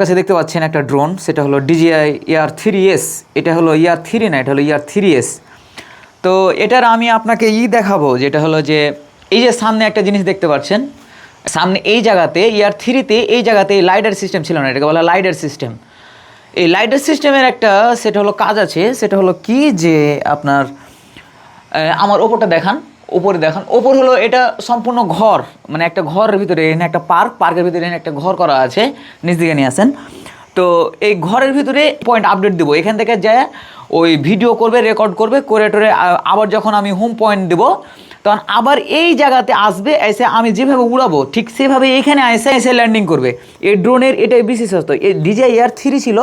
কাছে দেখতে পাচ্ছেন একটা ড্রোন সেটা হলো ডিজিআই ইয়ার থ্রি এস এটা হলো ইয়ার থ্রি না, এটা হলো ইয়ার থ্রি এস তো এটার আমি আপনাকে ই দেখাবো, যেটা হলো যে এই যে সামনে একটা জিনিস দেখতে পাচ্ছেন, সামনে এই জায়গাতে ইয়ার থ্রিতে এই জায়গাতে এই লাইডার সিস্টেম ছিল না, এটাকে বলা লাইডার সিস্টেম এই লাইডার সিস্টেমের একটা সেটা হলো কাজ আছে, সেটা হলো কি যে আপনার আমার ওপরটা দেখান। ওপরে দেখান ওপর হলো এটা সম্পূর্ণ ঘর মানে একটা ঘরের ভিতরে এখানে একটা পার্ক, পার্কের ভিতরে এখানে একটা ঘর করা আছে নিজ দিকে নিয়ে আসেন। তো এই ঘরের ভিতরে পয়েন্ট আপডেট দেবো। এখান থেকে যায় ওই ভিডিও করবে রেকর্ড করবে করে টোরে আবার যখন আমি হোম পয়েন্ট দেবো, তখন আবার এই জায়গাতে আসবে, এসে আমি যেভাবে উড়াবো, ঠিক সেভাবে এখানে এসে এসে ল্যান্ডিং করবে। এই ড্রোনের এটাই বিশেষত্ব। এই ডিজে এয়ার থ্রি ছিল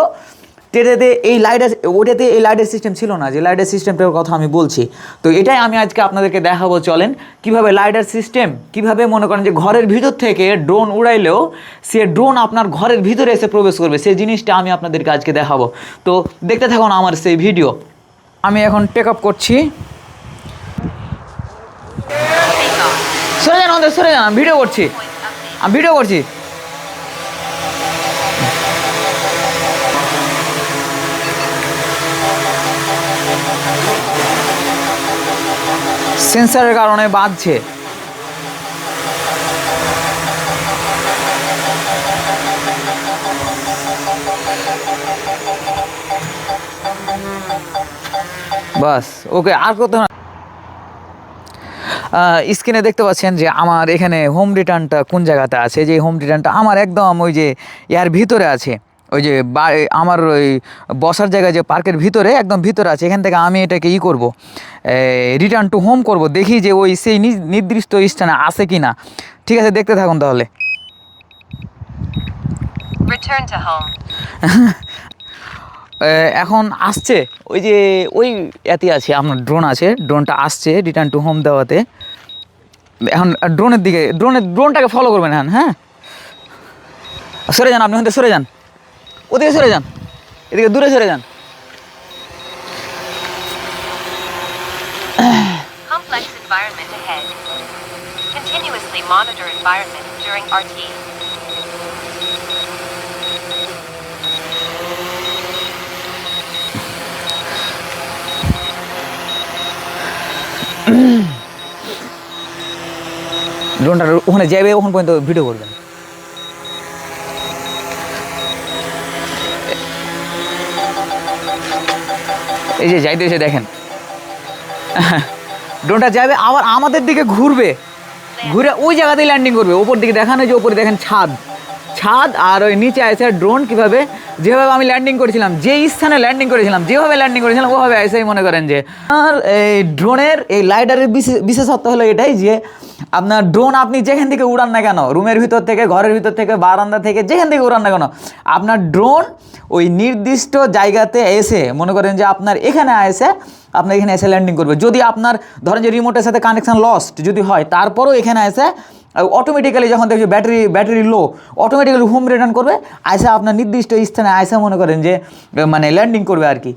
এটাতে এই লাইটার ওটাতে এই লাইটের সিস্টেম ছিল না, যে লাইটের সিস্টেমটার কথা আমি বলছি। তো এটাই আমি আজকে আপনাদেরকে দেখাবো, চলেন। কীভাবে লাইটার সিস্টেম কীভাবে মনে করেন যে ঘরের ভিতর থেকে ড্রোন উড়াইলেও সে ড্রোন আপনার ঘরের ভিতরে এসে প্রবেশ করবে, সেই জিনিসটা আমি আপনাদেরকে আজকে দেখাবো। তো দেখতে থাকুন আমার সেই ভিডিও। আমি এখন টেক আপ করছি। সরে যান সরে যান ভিডিও করছি। আমি ভিডিও করছি। সেন্সারের কারণে বাঁধছে। বাস, ওকে, আর কত স্ক্রিনে দেখতে পাচ্ছেন যে আমার এখানে হোম রিটার্নটা কোন জায়গাতে আছে? যে হোম রিটার্নটা আমার একদম ওই যে ইয়ার ভিতরে আছে। ওই যে বা- আমার ওই বসার জায়গা যে পার্কের ভিতরে একদম ভিতরে আছে এখান থেকে আমি এটাকে ই করব। রিটার্ন টু হোম করব দেখি যে ওই সেই নির্দিষ্ট স্থানে আছে কি না ঠিক আছে দেখতে থাকুন তাহলে। এখন আসছে ওই যে ওই এতে আছে আপনার ড্রোন আছে ড্রোনটা আসছে রিটার্ন টু হোম দেওয়াতে। এখন ড্রোনের দিকে ড্রোনের ড্রোনটাকে ফলো করবেন এখন হ্যাঁ? সরে যান আপনি ওখান থেকে সরে যান। ওদিকে সরে যান এদিকে দূরে সরে যান Complex environment ahead. Continuously monitor environment during RT. ড্রোনটা ওখানে যাবে ওখান পর্যন্ত ভিডিও করবেন এই যে যাইতেছে দেখেন। ড্রোনটা যাবে, আবার আমাদের দিকে ঘুরবে। ঘুরে ওই জায়গাতেই ল্যান্ডিং করবে। ওপর দিকে দেখানো যে ওপরে দেখেন ছাদ। ছাদ আর ওই নিচে আছে ড্রোন কীভাবে, যেভাবে আমি ল্যান্ডিং করেছিলাম যে স্থানে ল্যান্ডিং করেছিলাম, যেভাবে ল্যান্ডিং করেছিলাম, ওভাবে এসেই মনে করেন যে। আর এই ড্রোনের এই লাইটারের বিশেষত্ব হলো এটাই যে, আপনার ড্রোন আপনি যেখান থেকে উড়ান না কেন, রুমের ভিতর থেকে, ঘরের ভিতর থেকে, বারান্দা থেকে, যেখান থেকে উড়ান না কেন, আপনার ড্রোন ওই নির্দিষ্ট জায়গাতে এসে, মনে করেন যে আপনার এখানে এসে আপনার এখানে এসে ল্যান্ডিং করবে। যদি আপনার, ধরেন যে রিমোটের সাথে কানেকশান লস্ট যদি হয়, তারপরও এখানে এসে অটোমেটিক্যালি যখন দেখবে battery battery low automatically home return করবে। আয়সা আপনার নির্দিষ্ট স্থানে আয়সা মনে করেন যে মানে ল্যান্ডিং করবে আর কি।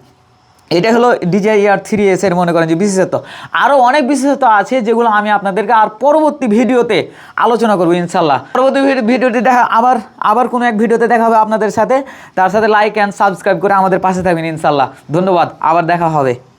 এটা হলো ডিজে আর থ্রি এস এর মনে করেন যে বিশেষত্ব। আরও অনেক বিশেষত্ব আছে যেগুলো আমি আপনাদেরকে আর পরবর্তী ভিডিওতে আলোচনা করব ইনশাল্লাহ পরবর্তী ভিডি- ভিডিওতে দেখা আবার আবার কোনো এক ভিডিওতে দেখা হবে আপনাদের সাথে। তার সাথে লাইক অ্যান্ড সাবস্ক্রাইব করে আমাদের পাশে থাকবেন ইনশাল্লাহ ধন্যবাদ। আবার দেখা হবে।